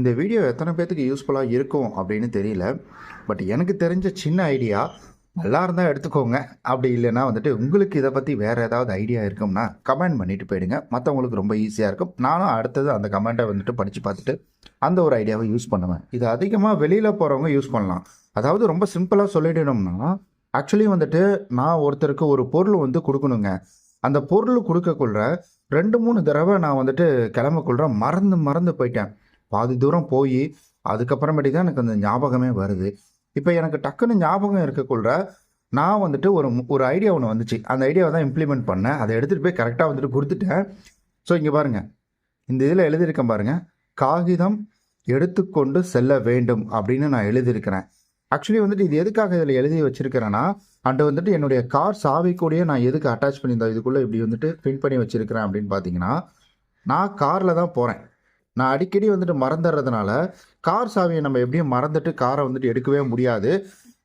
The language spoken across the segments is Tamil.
இந்த வீடியோ எத்தனை பேர்த்துக்கு யூஸ்ஃபுல்லாக இருக்கும் அப்படின்னு தெரியல. பட் எனக்கு தெரிஞ்ச சின்ன ஐடியா நல்லா இருந்தால் எடுத்துக்கோங்க. அப்படி இல்லைன்னா வந்துட்டு உங்களுக்கு இதை பற்றி வேறு ஏதாவது ஐடியா இருக்கும்னா கமெண்ட் பண்ணிட்டு போயிடுங்க. மற்றவங்களுக்கு ரொம்ப ஈஸியாக இருக்கும். நானும் அடுத்தது அந்த கமெண்ட்டை வந்துட்டு படித்து பார்த்துட்டு அந்த ஒரு ஐடியாவை யூஸ் பண்ணுவேன். இது அதிகமாக வெளியில் போகிறவங்க யூஸ் பண்ணலாம். அதாவது ரொம்ப சிம்பிளாக சொல்லிடணும்னா ஆக்சுவலி வந்துட்டு நான் ஒருத்தருக்கு ஒரு பொருள் வந்து கொடுக்கணுங்க. அந்த பொருள் கொடுக்கக்குள்ள ரெண்டு மூணு தடவை நான் வந்துட்டு கிளம்பக்குள்ள மறந்து மறந்து போயிட்டேன். பாதி தூரம் போய் அதுக்கப்புறமேட்டி தான் எனக்கு அந்த ஞாபகமே வருது. இப்போ எனக்கு டக்குன்னு ஞாபகம் இருக்கக்குள்ள நான் வந்துட்டு ஒரு மு- ஒரு ஐடியா ஒன்று வந்துச்சு. அந்த ஐடியாவை தான் இம்ப்ளிமெண்ட் பண்ணேன். அதை எடுத்துகிட்டு போய் கரெக்டாக வந்துட்டு கொடுத்துட்டேன். ஸோ இங்கே பாருங்கள் இந்த இதில் எழுதியிருக்கேன் பாருங்கள் காகிதம் எடுத்துக்கொண்டு செல்ல வேண்டும் அப்படின்னு நான் எழுதியிருக்கிறேன். ஆக்சுவலி வந்துட்டு இது எதுக்காக இதில் எழுதி வச்சிருக்கிறேன்னா அண்டு வந்துட்டு என்னுடைய கார் சாவிக்கூடிய நான் எதுக்கு அட்டாச் பண்ணியிருந்தேன் இதுக்குள்ளே இப்படி வந்துட்டு பின் பண்ணி வச்சுருக்கிறேன் அப்படின்னு பார்த்தீங்கன்னா நான் காரில் தான் போகிறேன் நான் அடிக்கடி வந்துட்டு மறந்துடுறதுனால கார் சாவியை நம்ம எப்படியும் மறந்துட்டு காரை வந்துட்டு எடுக்கவே முடியாது.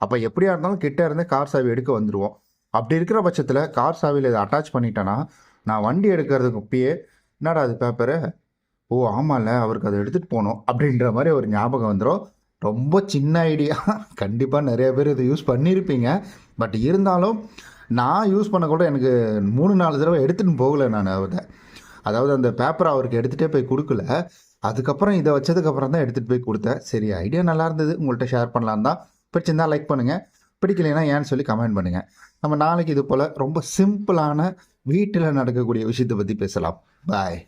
அப்போ எப்படியா இருந்தாலும் கிட்ட இருந்து கார் சாவி எடுக்க வந்துடுவோம் அப்படி இருக்கிற பட்சத்தில் கார் சாவியில் இதை அட்டாச் பண்ணிட்டேன்னா நான் வண்டி எடுக்கிறதுக்கு அப்பயே என்னடா அது பேப்பரு? ஓ ஆமாம்ல அவருக்கு அதை எடுத்துகிட்டு போகணும் அப்படின்ற மாதிரி ஒரு ஞாபகம் வந்துடும் ரொம்ப சின்ன ஐடியா. கண்டிப்பாக நிறைய பேர் இதை யூஸ் பண்ணியிருப்பீங்க பட் இருந்தாலும் நான் யூஸ் பண்ண கூட எனக்கு மூணு நாலு தடவை எடுத்துகிட்டு போகலை நான் அதை அதாவது அந்த பேப்பரை அவருக்கு எடுத்துகிட்டே போய் கொடுக்கல. அதுக்கப்புறம் இதை வச்சதுக்கப்புறம் தான் எடுத்துகிட்டு போய் கொடுத்தேன். சரி ஐடியா நல்லா இருந்தது. உங்கள்கிட்ட ஷேர் பண்ணலாம் தான் பிடிச்சிருந்தா லைக் பண்ணுங்கள் பிடிக்கலைன்னா ஏன்னு சொல்லி கமெண்ட் பண்ணுங்கள் நம்ம நாளைக்கு இது போல் ரொம்ப சிம்பிளான வீட்டில் நடக்கக்கூடிய விஷயத்தை பற்றி பேசலாம். பாய்